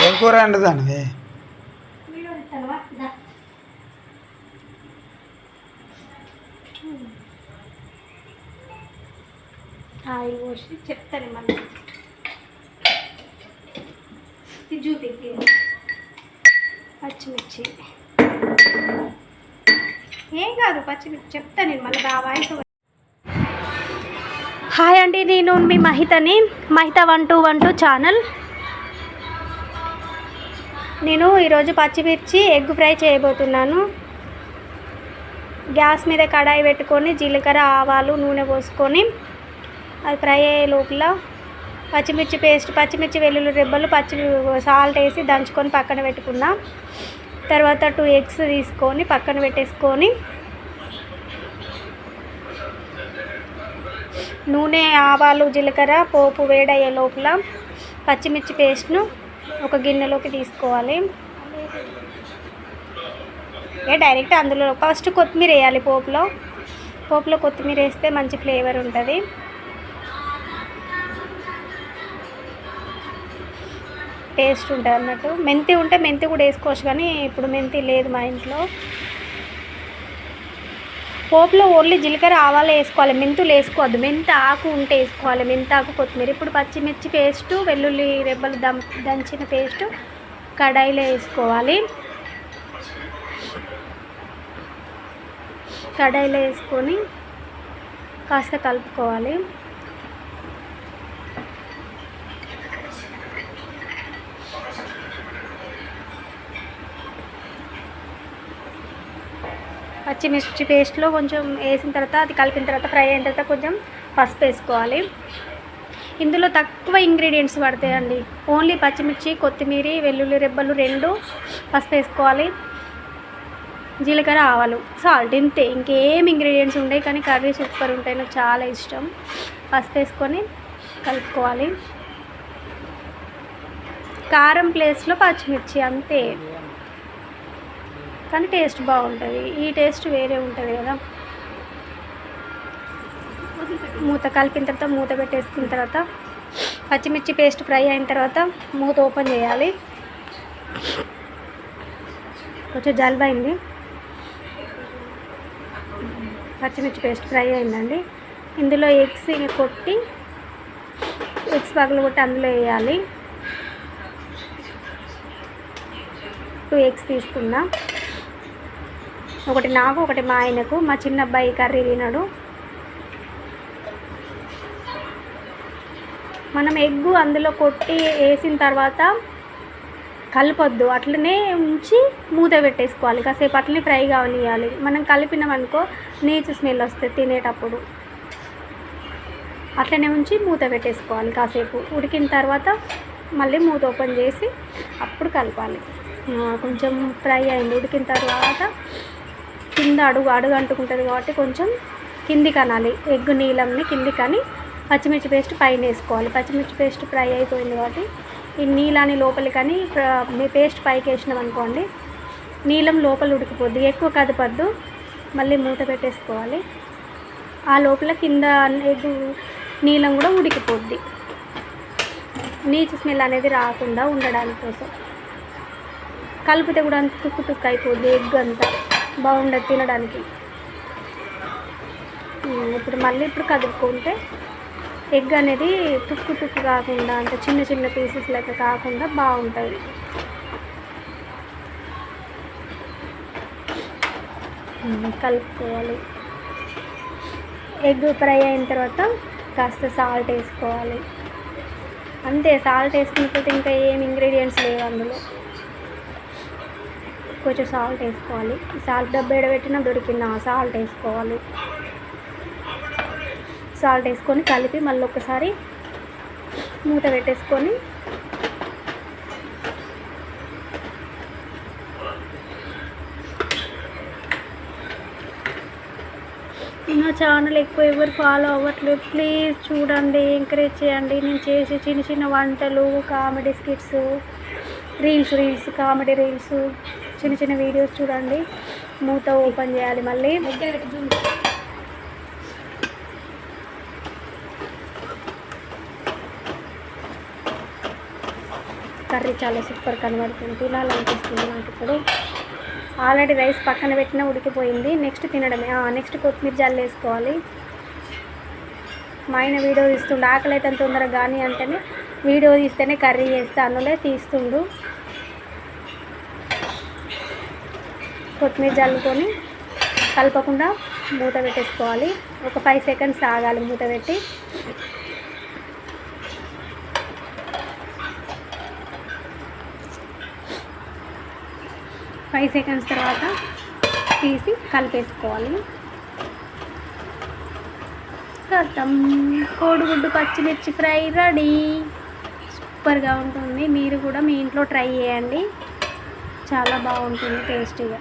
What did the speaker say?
ఏం కూర ఆయిల్ పోసి చెప్తాను మళ్ళీ. చూపి పచ్చిమిర్చి. ఏం కాదు పచ్చిమిర్చి. చెప్తాను నేను మళ్ళీ బాగా వాయిస్ హాయ్ అండి నేను మీ మహితని Mahitha one two one two channel. నేను ఈరోజు పచ్చిమిర్చి ఎగ్ ఫ్రై చేయబోతున్నాను. గ్యాస్ మీద కడాయి పెట్టుకొని జీలకర్ర ఆవాలు నూనె పోసుకొని అది ఫ్రై అయ్యే లోపల పచ్చిమిర్చి పేస్ట్ పచ్చిమిర్చి వెల్లుల్లి రెబ్బలు పచ్చి సాల్ట్ వేసి దంచుకొని పక్కన పెట్టుకున్నాం. తర్వాత టూ ఎగ్స్ తీసుకొని పక్కన పెట్టేసుకొని నూనె ఆవాలు జీలకర్ర పోపు వేడయ్యే లోపల పచ్చిమిర్చి పేస్ట్ను ఒక గిన్నెలోకి తీసుకోవాలి. ఏ డైరెక్ట్ అందులో ఫస్ట్ కొత్తిమీర వేయాలి పోపులో. పోపులో కొత్తిమీర వేస్తే మంచి ఫ్లేవర్ ఉంటుంది. టేస్ట్ ఉంటుంది అన్నట్టు మెంతి ఉంటే మెంతి కూడా వేసుకోవచ్చు కానీ ఇప్పుడు మెంతి లేదు మా ఇంట్లో. పోపులో ఓన్లీ జీలకర్ర ఆవాలు వేసుకోవాలి. మెంతులు వేసుకోవద్దు. మెంత ఆకు ఉంటే వేసుకోవాలి. మెంత ఆకు కొత్తిమీర. ఇప్పుడు పచ్చిమిర్చి పేస్టు వెల్లుల్లి రెబ్బలు దం దంచిన పేస్టు కడాయిలో వేసుకోవాలి. కడాయిలో వేసుకొని కాస్త కలుపుకోవాలి. పచ్చిమిర్చి పేస్ట్లో కొంచెం వేసిన తర్వాత అది కలిపిన తర్వాత ఫ్రై అయిన తర్వాత కొంచెం పసుపు వేసుకోవాలి. ఇందులో తక్కువ ఇంగ్రీడియంట్స్ పడతాయండి. ఓన్లీ పచ్చిమిర్చి కొత్తిమీర వెల్లుల్లి రెబ్బలు రెండు పసుపు వేసుకోవాలి. జీలకర్ర ఆవాలు సాల్ట్ ఇంతే. ఇంకేం ఇంగ్రీడియంట్స్ ఉంటాయి కానీ కర్రీ సూపర్ ఉంటాయి. నాకు చాలా ఇష్టం. పసుపు వేసుకొని కలుపుకోవాలి. కారం ప్లేస్లో పచ్చిమిర్చి అంతే. కానీ టేస్ట్ బాగుంటుంది. ఈ టేస్ట్ వేరే ఉంటుంది కదా. మూత కలిపిన తర్వాత మూత పెట్టేసుకున్న తర్వాత పచ్చిమిర్చి పేస్ట్ ఫ్రై అయిన తర్వాత మూత ఓపెన్ చేయాలి. కొంచెం జలుబైంది. పచ్చిమిర్చి పేస్ట్ ఫ్రై అయిందండి. ఇందులో ఎగ్స్ కొట్టి ఎగ్స్ పగలు కొట్టి అందులో వేయాలి. టూ ఎగ్స్ తీసుకుందాం ఒకటి నాకు ఒకటి మా ఆయనకు. మా చిన్న అబ్బాయి కర్రీ తినడు. మనం ఎగ్గు అందులో కొట్టి వేసిన తర్వాత కలపొద్దు. అట్లనే ఉంచి మూత పెట్టేసుకోవాలి. కాసేపు అట్లనే ఫ్రై కావనియాలి మనం కలిపినామనుకో నీచు స్మెల్ వస్తుంది తినేటప్పుడు. అట్లనే ఉంచి మూత పెట్టేసుకోవాలి కాసేపు. ఉడికిన తర్వాత మళ్ళీ మూత ఓపెన్ చేసి అప్పుడు కలపాలి. కొంచెం ఫ్రై అయింది. ఉడికిన తర్వాత కింద అడుగు అడుగు అంటుకుంటుంది కాబట్టి కొంచెం కింది కనాలి ఎగ్ నీలంని కిందికి కానీ పచ్చిమిర్చి పేస్ట్ పైన వేసుకోవాలి. పచ్చిమిర్చి పేస్ట్ ఫ్రై అయిపోయింది కాబట్టి ఈ నీలాని కానీ మీ పేస్ట్ పైకి వేసినాం అనుకోండి నీలం లోపల ఉడికిపోద్ది. ఎక్కువ కదపద్దు మళ్ళీ మూత పెట్టేసుకోవాలి. ఆ లోపల కింద ఎగ్ నీలం కూడా ఉడికిపోద్ది. నీచు స్మెల్ అనేది రాకుండా ఉండడానికి కోసం కలిపితే కూడా అంత తుక్కు తుక్కు అయిపోద్ది ఎగ్ అంతా. బాగుండదు తినడానికి. ఇప్పుడు మళ్ళీ ఇప్పుడు కదుపుకుంటే ఎగ్ అనేది తుక్కు తుక్కు కాకుండా అంటే చిన్న చిన్న పీసెస్ లెక్క కాకుండా బాగుంటుంది. కలుపుకోవాలి. ఎగ్ ఫ్రై అయిన తర్వాత కాస్త సాల్ట్ వేసుకోవాలి. అంతే సాల్ట్ వేసుకున్న తర్వాత ఇంకా ఏం ఇంగ్రీడియంట్స్ లేవు అందులో. కొంచెం సాల్ట్ వేసుకోవాలి. సాల్ట్ డబ్బా ఎడబెట్టినా దొరికిన సాల్ట్ వేసుకోవాలి. సాల్ట్ వేసుకొని కలిపి మళ్ళీ ఒకసారి మూత పెట్టేసుకొని నా ఛానల్ ఎక్కువ ఎవరు ఫాలో అవ్వట్లేదు. ప్లీజ్ చూడండి ఎంకరేజ్ చేయండి. నేను చేసే చిన్న చిన్న వంటలు comedy skits reels reels comedy reels చిన్న చిన్న వీడియోస్ చూడండి. మూత ఓపెన్ చేయాలి మళ్ళీ. కర్రీ చాలా సూపర్ కనబడుతుంది. తినాలనిపిస్తుంది నాకు ఇప్పుడు. ఆల్రెడీ రైస్ పక్కన పెట్టినా ఉడికిపోయింది. నెక్స్ట్ తినడమే. నెక్స్ట్ కొత్తిమీర జల్లు వేసుకోవాలి. మా ఆయన వీడియో తీస్తుండు. ఆకలి అయితే అంత తొందరగా కానీ అంటేనే వీడియో తీస్తేనే కర్రీ చేస్తే అందులో తీస్తుండు. కొత్తిమీర జల్లుకొని కలపకుండా మూత పెట్టేసుకోవాలి. ఒక ఫైవ్ సెకండ్స్ ఆగాలి మూత పెట్టి. ఫైవ్ సెకండ్స్ తర్వాత తీసి కలిపేసుకోవాలి. కథం కోడిగుడ్డు పచ్చిమిర్చి ఫ్రై రెడీ. సూపర్గా ఉంటుంది. మీరు కూడా మీ ఇంట్లో ట్రై చేయండి. చాలా బాగుంటుంది టేస్టీగా.